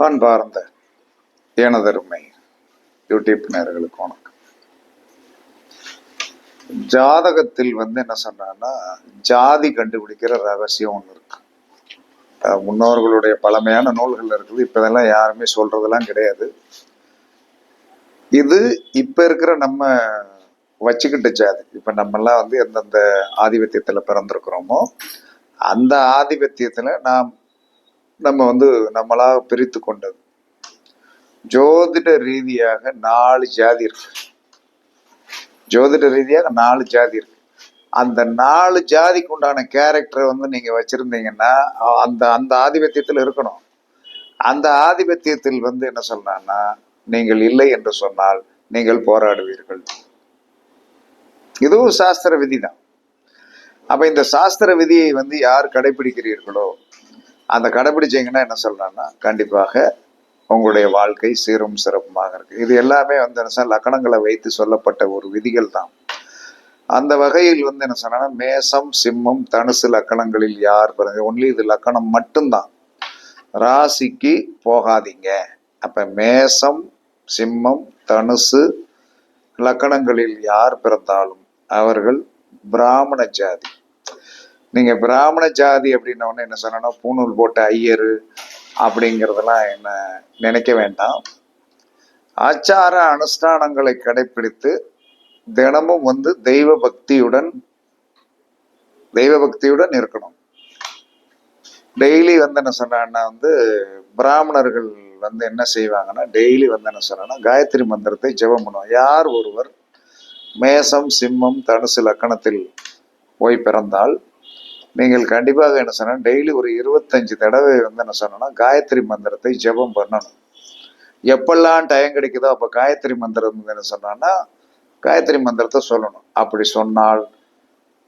அன்பார்ந்த எனதருமை யூடியூப் நேர்களுக்கு வணக்கம். ஜாதகத்தில் வந்து என்ன சொன்னான்னா ஜாதி கண்டுபிடிக்கிற ரகசியம் ஒன்று இருக்கு. முன்னோர்களுடைய பழமையான நூல்கள் இருக்குது. இப்ப இதெல்லாம் யாருமே சொல்றதெல்லாம் கிடையாது. இது இப்ப இருக்கிற நம்ம வச்சுக்கிட்ட ஜாதி. இப்ப நம்ம எல்லாம் வந்து எந்தெந்த ஆதிபத்தியத்துல பிறந்திருக்கிறோமோ அந்த ஆதிபத்தியத்துல நாம் நம்ம வந்து நம்மளா பிரித்து கொண்டது. ஜோதிட ரீதியாக நாலு ஜாதி இருக்கு. ஜோதிட ரீதியாக நாலு ஜாதி இருக்கு. அந்த நாலு ஜாதிக்கு உண்டான கேரக்டரை வந்து நீங்க வச்சிருந்தீங்கன்னா அந்த அந்த ஆதிபத்தியத்தில் இருக்கணும். அந்த ஆதிபத்தியத்தில் வந்து என்ன சொல்றான்னா நீங்கள் இல்லை என்று சொன்னால் நீங்கள் போராடுவீர்கள். இதுவும் சாஸ்திர விதி தான் அப்ப இந்த சாஸ்திர விதியை வந்து யார் கடைபிடிக்கிறீர்களோ அந்த கடைபிடிச்சீங்கன்னா என்ன சொல்றான்னா கண்டிப்பாக உங்களுடைய வாழ்க்கை சீரும் சிறப்புமாக இருக்கு. இது எல்லாமே வந்து என்ன லக்கணங்களை வைத்து சொல்லப்பட்ட ஒரு விதிகள் தான். அந்த வகையில் வந்து என்ன சொன்னா மேசம் சிம்மம் தனுசு லக்கணங்களில் யார் பிறகு ஒன்லி இது லக்கணம் மட்டும்தான். ராசிக்கு போகாதீங்க. அப்ப மேசம் சிம்மம் தனுசு லக்கணங்களில் யார் பிறந்தாலும் அவர்கள் பிராமண ஜாதி. நீங்க பிராமண ஜாதி அப்படின்ன என்ன சொன்னா பூணூல் போட்ட ஐயர் அப்படிங்கிறதெல்லாம் என்ன நினைக்க வேண்டாம். ஆச்சார அனுஷ்டானங்களை கடைபிடித்து தினமும் வந்து தெய்வ பக்தியுடன் தெய்வ பக்தியுடன் இருக்கணும். டெய்லி வந்து என்ன சொன்னான்னா வந்து பிராமணர்கள் வந்து என்ன செய்வாங்கன்னா டெய்லி வந்து என்ன சொன்னா காயத்ரி மந்திரத்தை ஜெபம் பண்ணுவோம் யார் ஒருவர் மேசம் சிம்மம் தனுசு லக்கணத்தில் போய் பிறந்தால் நீங்கள் கண்டிப்பாக என்ன சொன்ன டெய்லி ஒரு இருபத்தஞ்சு தடவை வந்து என்ன சொன்னா காயத்ரி மந்திரத்தை ஜெபம் பண்ணணும். எப்பெல்லாம் டைம் கிடைக்குதோ அப்போ காயத்ரி மந்திரம் வந்து என்ன சொன்னான்னா காயத்ரி மந்திரத்தை சொல்லணும். அப்படி சொன்னால்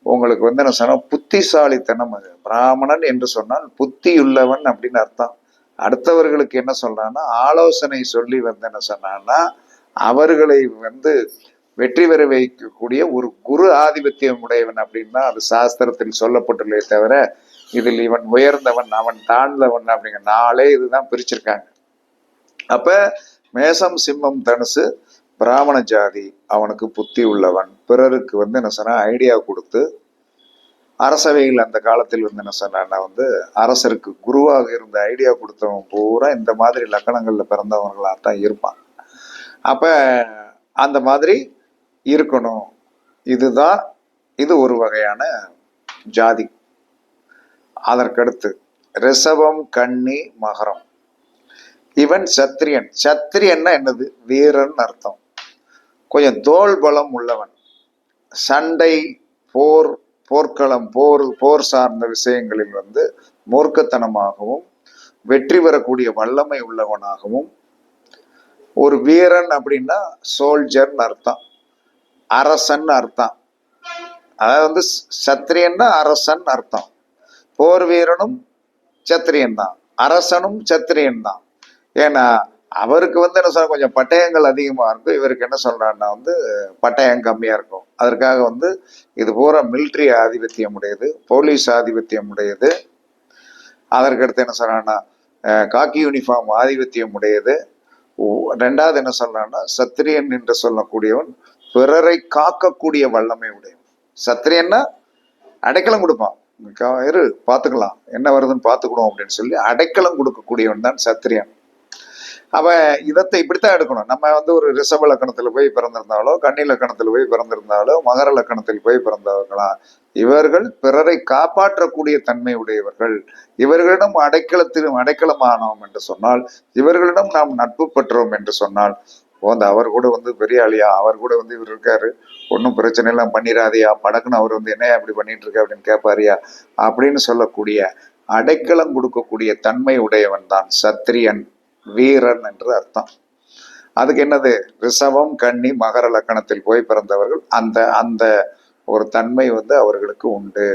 உங்களுக்கு வந்து என்ன சொன்னா புத்திசாலித்தனம் அது. பிராமணன் என்று சொன்னால் புத்தியுள்ளவன் அப்படின்னு அர்த்தம். அடுத்தவர்களுக்கு என்ன சொல்றான்னா ஆலோசனை சொல்லி வந்து என்ன சொன்னான்னா அவர்களை வந்து வெற்றி பெற வைக்கக்கூடிய ஒரு குரு ஆதிபத்தியம் உடையவன் அப்படின்னா அது சாஸ்திரத்தில் சொல்லப்பட்டுள்ளே தவிர இதில் இவன் உயர்ந்தவன் அவன் தாழ்ந்தவன் அப்படிங்கிற நாளே இதுதான் பிரிச்சிருக்காங்க. அப்ப மேசம் சிம்மம் தனுசு பிராமண ஜாதி அவனுக்கு புத்தி உள்ளவன். பிறருக்கு வந்து என்ன சொன்னா ஐடியா கொடுத்து அரசவையில் அந்த காலத்தில் வந்து என்ன சொன்னா வந்து அரசருக்கு குருவாக இருந்த ஐடியா கொடுத்தவன் பூரா இந்த மாதிரி லக்கணங்களில் பிறந்தவங்களாக தான் இருப்பான். அப்ப அந்த மாதிரி இருக்கணும். இதுதான் இது ஒரு வகையான ஜாதி. அதற்கடுத்து ரிஷபம் கன்னி மகரம். இவன் சத்திரியன். சத்திரியன்னா என்னது? வீரன் அர்த்தம். கொஞ்சம் தோல் பலம் உள்ளவன். சண்டை போர் போர்க்களம் போர் போர் சார்ந்த விஷயங்களில் வந்து மூர்க்கத்தனமாகவும் வெற்றி பெறக்கூடிய வல்லமை உள்ளவனாகவும் ஒரு வீரன் அப்படின்னா சோல்ஜர்னு அர்த்தம். அரசன் அர்த்தம். அதாவது வந்து சத்திரியன்னா அரசன் அர்த்தம். போர் வீரனும் சத்திரியன் தான் அரசனும் சத்திரியன் தான் ஏன்னா அவருக்கு வந்து என்ன சொல்ற கொஞ்சம் பட்டயங்கள் அதிகமா இருக்கும். இவருக்கு என்ன சொல்றாருன்னா வந்து பட்டயம் கம்மியா இருக்கும். அதற்காக வந்து இது பூரா மிலிட்ரி ஆதிபத்தியம் உடையது போலீஸ் ஆதிபத்தியம் உடையது. அதற்கடுத்து என்ன சொல்றான்னா காக்கி யூனிஃபார்ம் ஆதிபத்தியம் உடையது. ரெண்டாவது என்ன சொல்றான்னா சத்திரியன் என்று சொல்லக்கூடியவன் பிறரை காக்கக்கூடிய வல்லமை உடையவன் சத்திரியன்னா அடைக்கலம் கொடுப்பான். இரு பார்த்துக்கலாம். என்ன வருதுன்னு பார்த்துக்கணும் அப்படின்னு சொல்லி அடைக்கலம் கொடுக்கக்கூடியவன் தான் சத்திரியன். அவன் இதத்தை இப்படித்தான் எடுக்கணும். நம்ம வந்து ஒரு ரிஷப லக்கணத்தில் போய் பிறந்திருந்தாலோ கன்னி லக்கணத்தில் போய் பிறந்திருந்தாலோ மகர லக்கணத்தில் போய் பிறந்தவர்களா இவர்கள் பிறரை காப்பாற்றக்கூடிய தன்மை உடையவர்கள். இவர்களிடம் அடைக்கலத்திலும் அடைக்கலமானோம் என்று சொன்னால் இவர்களிடம் நாம் நட்பு பெற்றோம் என்று சொன்னால் ஓ, அந்த அவர் கூட வந்து பெரிய ஆளியா? அவர் கூட வந்து இவர் இருக்காரு. ஒன்றும் பிரச்சனை எல்லாம் பண்ணிடாதியா? படக்குன்னு அவர் வந்து என்னையா இப்படி பண்ணிட்டு இருக்க அப்படின்னு கேட்பாரியா அப்படின்னு சொல்லக்கூடிய அடைக்கலம் கொடுக்கக்கூடிய தன்மை உடையவன் தான் சத்திரியன் வீரன் என்று அர்த்தம். அதுக்கு என்னது? ரிஷபம் கன்னி மகர லக்கணத்தில் போய் பிறந்தவர்கள் அந்த அந்த ஒரு தன்மை வந்து அவர்களுக்கு உண்டு.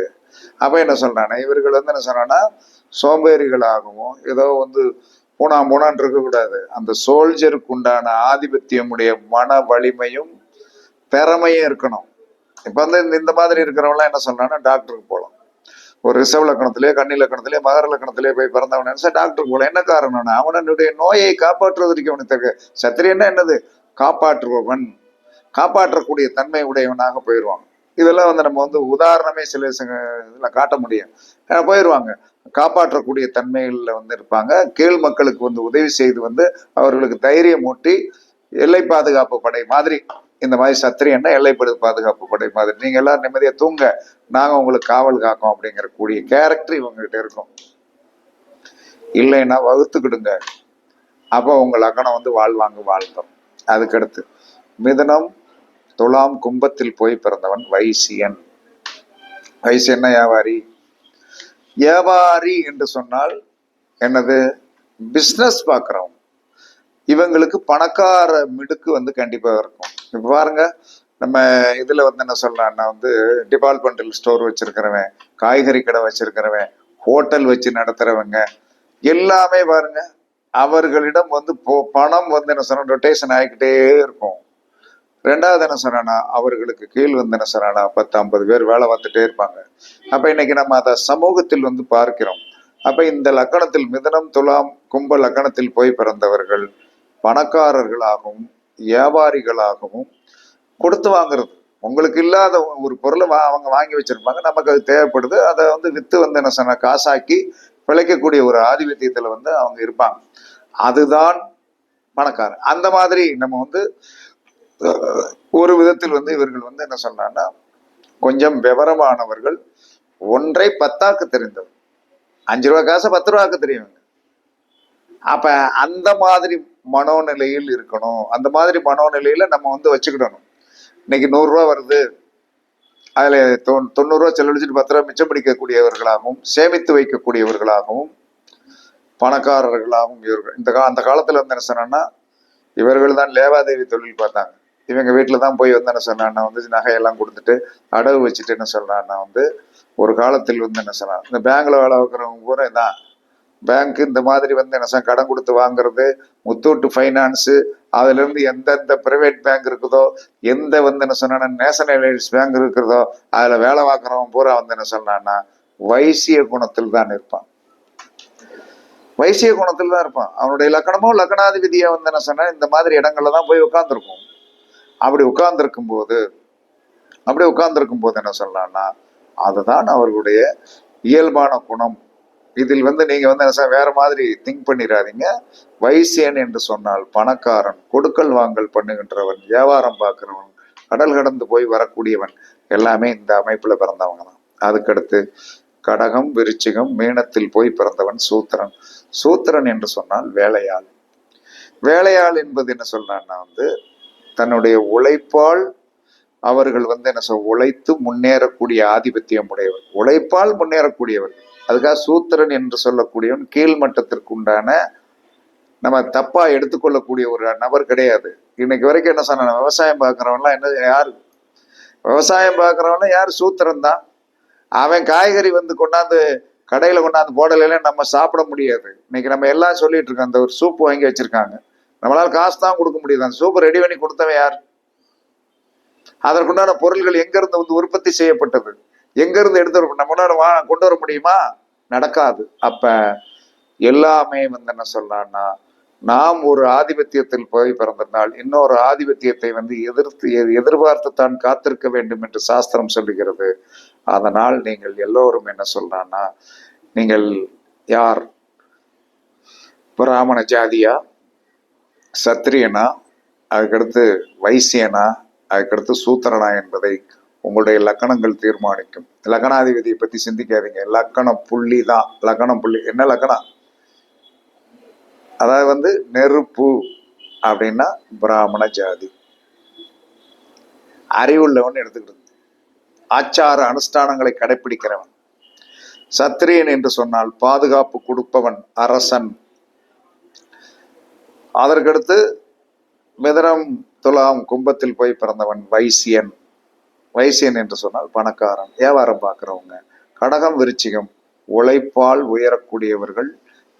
அப்ப என்ன சொல்றானா இவர்கள் வந்து என்ன சொல்றானா சோம்பேறிகளாகவும் ஏதோ வந்து பூனா பூனான் இருக்கக்கூடாது. அந்த சோல்ஜருக்கு உண்டான ஆதிபத்தியமுடைய மன வலிமையும் திறமையும் இருக்கணும். இப்ப வந்து இந்த- மாதிரி இருக்கிறவங்களாம் என்ன சொல்றாங்கன்னா டாக்டருக்கு போகலாம் ஒரு ரிசர்வ் லக்கணத்திலே கண்ணி லக்கணத்திலே மகர லக்கணத்திலே போய் பிறந்தவன் நினைச்சா டாக்டர் போல என்ன காரணம்னா அவனுடைய நோயை காப்பாற்றுவதற்கு அவனுக்கு தெரியும் சத்திரியன்னா என்னது? காப்பாற்றுபவன். காப்பாற்றக்கூடிய தன்மை உடையவனாக போயிடுவான். இதெல்லாம் வந்து நம்ம வந்து உதாரணமே சில இதில் காட்ட முடியும் போயிடுவாங்க காப்பாற்றக்கூடிய தன்மைகளில் வந்து இருப்பாங்க. கீழ் மக்களுக்கு வந்து உதவி செய்து வந்து அவர்களுக்கு தைரியம் ஊட்டி எல்லை பாதுகாப்பு படை மாதிரி இந்த மாதிரி சத்திரியன்னா எல்லை படு- பாதுகாப்பு படை மாதிரி நீங்க எல்லாம் நிம்மதியா தூங்க. நாங்க உங்களுக்கு காவல் காக்கோம் அப்படிங்கிற கூடிய கேரக்டர் இவங்ககிட்ட இருக்கும். இல்லைன்னா வகுத்துக்கிடுங்க. அப்போ உங்க லக்கணம் வந்து வாழ்வாங்க வாழ்ந்தோம். அதுக்கடுத்து மிதனம் துலாம் கும்பத்தில் போய் பிறந்தவன் வைசியன். வைசியன்னா வியாபாரி. வியாபாரி என்று சொன்னால் என்னது? பிஸ்னஸ் பார்க்குறவங்க இவங்களுக்கு பணக்கார மிடுக்கு வந்து கண்டிப்பாக இருக்கும். இப்போ பாருங்க நம்ம இதில் வந்து என்ன சொல்லலாம்னா வந்து டிபார்ட்மெண்டல் ஸ்டோர் வச்சிருக்கிறவன் காய்கறி கடை வச்சிருக்கிறவன் ஹோட்டல் வச்சு நடத்துகிறவங்க எல்லாமே பாருங்க அவர்களிடம் வந்து போ- பணம் வந்து என்ன சொன்னா ரொட்டேஷன் ஆகிக்கிட்டே இருக்கும். ரெண்டாவது என்ன சொன்னா அவர்களுக்கு கீழ் வந்து என்ன சொன்னா பத்து ஐம்பது பேர் வேலை வந்துட்டே இருப்பாங்க. அப்ப இன்னைக்கு நம்ம அதை சமூகத்தில் வந்து பார்க்கிறோம். அப்ப இந்த லக்கணத்தில் மிதனம் துலாம் கும்ப லக்கணத்தில் போய் பிறந்தவர்கள் பணக்காரர்களாகவும் வியாபாரிகளாகவும் கொடுத்து வாங்குறது. உங்களுக்கு இல்லாத ஒரு பொருளை வா- அவங்க வாங்கி வச்சிருப்பாங்க. நமக்கு அது தேவைப்படுது. அதை வந்து வித்து வந்து என்ன சொன்ன காசாக்கி பிழைக்கக்கூடிய ஒரு ஆதிபத்தியத்துல வந்து அவங்க இருப்பாங்க. அதுதான் பணக்காரன். அந்த மாதிரி நம்ம வந்து ஒரு விதத்தில் வந்து இவர்கள் வந்து என்ன சொன்னான்னா கொஞ்சம் விவரமானவர்கள். ஒன்றை பத்தாக்கு தெரிந்தவர். அஞ்சு ரூபா காசை பத்து ரூபாக்கு தெரியுங்க. அப்ப அந்த மாதிரி மனோநிலையில் இருக்கணும். அந்த மாதிரி மனோநிலையில நம்ம வந்து வச்சுக்கிடணும். இன்னைக்கு நூறு ரூபா வருது. அதுல தொ- தொண்ணூறு ரூபா செலவழிச்சுட்டு பத்து ரூபா மிச்சம் பிடிக்கக்கூடியவர்களாகவும் சேமித்து வைக்கக்கூடியவர்களாகவும் பணக்காரர்களாகவும் இவர்கள் இந்த கா அந்த காலத்துல வந்து என்ன சொன்னா இவர்கள் தான் லேவாதேவி தொழில் பார்த்தாங்க. இவங்க வீட்டில் தான் போய் வந்து என்ன சொன்னான்னா வந்து நகையெல்லாம் கொடுத்துட்டு அடகு வச்சுட்டு என்ன சொல்கிறான்னா வந்து ஒரு காலத்தில் வந்து என்ன சொன்னான்? இந்த பேங்கில் வேலை வைக்கிறவங்க பூரா தான் பேங்க் இந்த மாதிரி வந்து என்ன சொன்ன கடன் கொடுத்து வாங்குறது முத்தூட்டு ஃபைனான்ஸு அதுலேருந்து எந்தெந்த பிரைவேட் பேங்க் இருக்குதோ எந்த வந்து என்ன சொன்னா நேஷனலைஸ் பேங்க் இருக்கிறதோ அதில் வேலை பார்க்குறவன் பூரா வந்து என்ன சொன்னான்னா வைசிய குணத்தில் தான் இருப்பான் வைசிய குணத்தில் தான் இருப்பான். அவனுடைய லக்கணமோ லக்கணாதிபதியா வந்து என்ன சொன்னா இந்த மாதிரி இடங்கள்ல தான் போய் உட்காந்துருக்கும் அப்படி உட்கார்ந்துருக்கும் போது அப்படி உட்கார்ந்துருக்கும் போது என்ன சொல்லலாம்னா அதுதான் அவர்களுடைய இயல்பான குணம். இதில் வந்து நீங்க வந்து என்ன வேற மாதிரி திங்க் பண்ணிடாதீங்க வைசியன் என்று சொன்னால் பணக்காரன் கொடுக்கல் வாங்கல் பண்ணுகின்றவன் வியாபாரம் பார்க்கிறவன் கடல் கடந்து போய் வரக்கூடியவன் எல்லாமே இந்த அமைப்புல பிறந்தவங்க தான். அதுக்கடுத்து கடகம் விருச்சிகம் மீனத்தில் போய் பிறந்தவன் சூத்திரன். சூத்திரன் என்று சொன்னால் வேலையாள். வேலையாள் என்பது என்ன சொல்றான்னா வந்து தன்னுடைய உழைப்பால் அவர்கள் வந்து என்ன சொல் உழைத்து முன்னேறக்கூடிய ஆதிபத்தியம் உடையவர். உழைப்பால் முன்னேறக்கூடியவர். அதுக்காக சூத்திரன் என்று சொல்லக்கூடியவன் கீழ்மட்டத்திற்கு உண்டான நம்ம தப்பா எடுத்துக்கொள்ளக்கூடிய ஒரு நபர் கிடையாது. இன்னைக்கு வரைக்கும் என்ன சொன்ன விவசாயம் பார்க்குறவன்லாம் என்ன யாரு? விவசாயம் பார்க்கறவன்லாம் யார்? சூத்திரன் தான். அவன் காய்கறி வந்து கொண்டாந்து கடையில் கொண்டாந்து போடலைன்னா நம்ம சாப்பிட முடியாது. இன்னைக்கு நம்ம எல்லாம் சொல்லிட்டு இருக்கோம் அந்த ஒரு சூப் வாங்கி வச்சிருக்காங்க. நம்மளால் காசு தான் கொடுக்க முடியுது. அந்த ரெடி பண்ணி கொடுத்தவன் யார்? அதற்குண்டான பொருள்கள் எங்கிருந்து வந்து உற்பத்தி செய்யப்பட்டது? எங்கிருந்து எடுத்து நம்மளால வா கொண்டு வர முடியுமா? நடக்காது. அப்ப எல்லாமே வந்து என்ன சொல்லலாம்னா நாம் ஒரு ஆதிபத்தியத்தில் போய் பிறந்திருந்தால் இன்னொரு ஆதிபத்தியத்தை வந்து எதிர்த்து எதிர்பார்த்து தான் காத்திருக்க வேண்டும் என்று சாஸ்திரம் சொல்லுகிறது. அதனால் நீங்கள் எல்லோரும் என்ன சொல்றான்னா நீங்கள் யார்? பிராமண ஜாதியா? சத்திரியனா அதுக்கடுத்து வைசியனா அதுக்கடுத்து சூத்திரனா என்பதை உங்களுடைய லக்கணங்கள் தீர்மானிக்கும். லக்கணாதிபதியை பத்தி சிந்திக்காதீங்க. லக்கண புள்ளி தான். லக்கணம் புள்ளி. என்ன லக்கணம்? அதாவது வந்து நெருப்பு அப்படின்னா பிராமண ஜாதி. அறிவுள்ளவன் எடுத்துக்கிட்டு ஆச்சார அனுஷ்டானங்களை கடைபிடிக்கிறவன் சத்திரியன் என்று சொன்னால் பாதுகாப்பு கொடுப்பவன் அரசன். அதற்கடுத்து மிதனம் துலாம் கும்பத்தில் போய் பிறந்தவன் வைசியன். வைசியன் என்று சொன்னால் பணக்காரன் வியாபாரம் பார்க்குறவங்க. கடகம் விருச்சிகம் உழைப்பால் உயரக்கூடியவர்கள்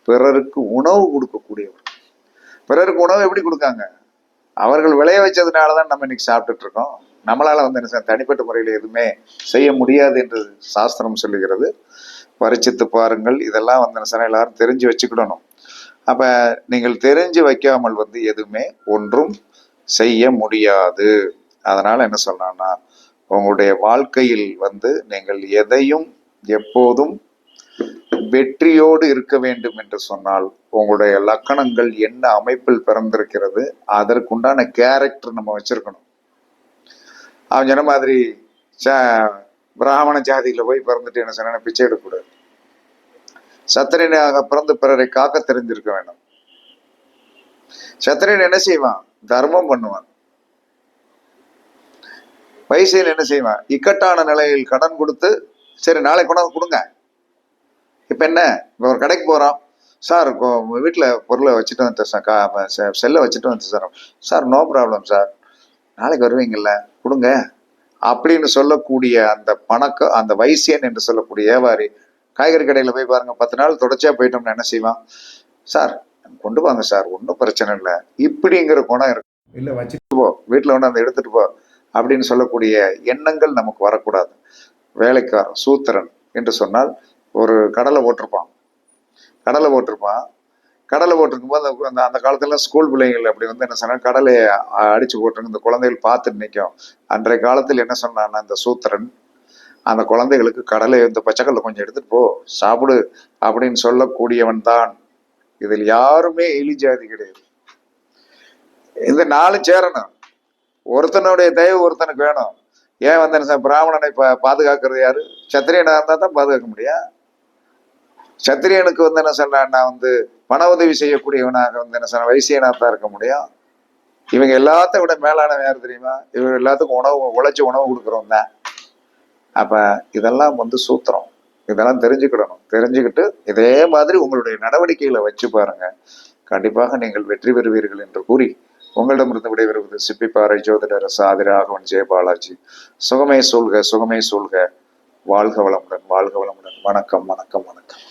பிறருக்கு உணவு கொடுக்கக்கூடியவர்கள். பிறருக்கு உணவு எப்படி கொடுக்காங்க? அவர்கள் விளைய வச்சதுனால தான் நம்ம இன்னைக்கு சாப்பிட்டுட்டு இருக்கோம் நம்மளால் வந்து என்ன தனிப்பட்ட முறையில் எதுவுமே செய்ய முடியாது என்று சாஸ்திரம் சொல்லுகிறது. பரிச்சித்து பாருங்கள் இதெல்லாம் வந்து என்ன எல்லாரும் தெரிஞ்சு வச்சுக்கிடணும். அப்ப நீங்கள் தெரிஞ்சு வைக்காமல் வந்து எதுவுமே ஒன்றும் செய்ய முடியாது. அதனால என்ன சொல்றேன்னா உங்களுடைய வாழ்க்கையில் வந்து நீங்கள் எதையும் எப்போதும் வெற்றியோடு இருக்க வேண்டும் என்று சொன்னால் உங்களுடைய லக்கணங்கள் என்ன அமைப்பில் பிறந்திருக்கிறது அதற்குண்டான கேரக்டர் நம்ம வச்சிருக்கணும். அவன் சொன்ன மாதிரி பிராமண ஜாதியில போய் பிறந்துட்டு என்ன சொன்ன பிச்சை எடுக்கக்கூடாது. சத்திரியனாக பிறந்து பிறரை காக்க தெரிஞ்சிருக்க வேண்டும். சத்திரியன் என்ன செய்வான்? தர்மம் பண்ணுவான். வைசியன் என்ன செய்வான்? இக்கட்டான நிலையில் கடன் கொடுத்து சரி நாளைக்கு கொண்டாந்து கொடுங்க. இப்ப என்ன? இப்ப ஒரு கடைக்கு போறான். சார் வீட்டுல பொருளை வச்சுட்டு வந்துட்டேன் சார் கா- செ- செல்லை வச்சுட்டு வந்துட்டேன் sir. Sir no problem sir. நாளைக்கு வருவீங்கல்ல கொடுங்க. அப்படின்னு சொல்லக்கூடிய அந்த பணக்க அந்த வைசியன் என்று சொல்லக்கூடிய வியாபாரி காய்கறி கடையில போய் பாருங்க பத்து நாள் தொடர்ச்சியா போயிட்டோம்னா என்ன செய்வான்? சார் கொண்டு வாங்க சார் ஒன்றும் பிரச்சனை இல்லை. இப்படிங்கிற குணம் இருக்கு. இல்லை வச்சுட்டு போ வீட்டில் ஒன்று அந்த எடுத்துட்டு போ அப்படின்னு சொல்லக்கூடிய எண்ணங்கள் நமக்கு வரக்கூடாது. வேலைக்காரன் சூத்திரன் என்று சொன்னால் ஒரு கடலை போட்டிருப்பான். கடலை போட்டிருப்பான். கடலை போட்டிருக்கும்போது அந்த அந்த அந்த காலத்துல ஸ்கூல் பிள்ளைங்கள் அப்படி வந்து என்ன சொன்னா கடலையை அடிச்சு போட்டிருக்கு இந்த குழந்தைகள் பார்த்துட்டு நிற்கும் அன்றைய காலத்தில் என்ன சொன்னான்னா அந்த சூத்திரன் அந்த குழந்தைகளுக்கு கடலை இந்த பச்சைக்கல்ல கொஞ்சம் எடுத்துட்டு போ சாப்பிடு அப்படின்னு சொல்லக்கூடியவன் தான். இதில் யாருமே எலி ஜாதி கிடையாது. இந்த நாலு சேரணும் ஒருத்தனுடைய தயவு ஒருத்தனுக்கு வேணும். ஏன் வந்து என்ன பிராமணனை பா பாதுகாக்கிறது யாரு? சத்திரியனாக இருந்தா தான் பாதுகாக்க முடியும் சத்திரியனுக்கு வந்து என்ன சொன்னா வந்து பண உதவி செய்யக்கூடியவனாக வந்து என்ன சொன்ன வைசியனாக தான் இருக்க முடியும். இவங்க எல்லாத்த விட மேலானவன் யார் தெரியுமா? இவங்க எல்லாத்துக்கும் உணவு உழைச்சி உணவு கொடுக்குறவங்க தான். அப்போ இதெல்லாம் வந்து சூத்திரம். இதெல்லாம் தெரிஞ்சுக்கிடணும். தெரிஞ்சுக்கிட்டு இதே மாதிரி உங்களுடைய நடவடிக்கைகளை வச்சு பாருங்க. கண்டிப்பாக நீங்கள் வெற்றி பெறுவீர்கள் என்று கூறி உங்களிடமிருந்து விடைபெறுவது சிப்பிப்பாறை ஜோதிடர் சாதிராகவன் ஜெயபாலாஜி சுகமே சூழ்க சுகமே சூழ்க. வாழ்க வளமுடன் வாழ்க வளமுடன். வணக்கம் வணக்கம் வணக்கம்.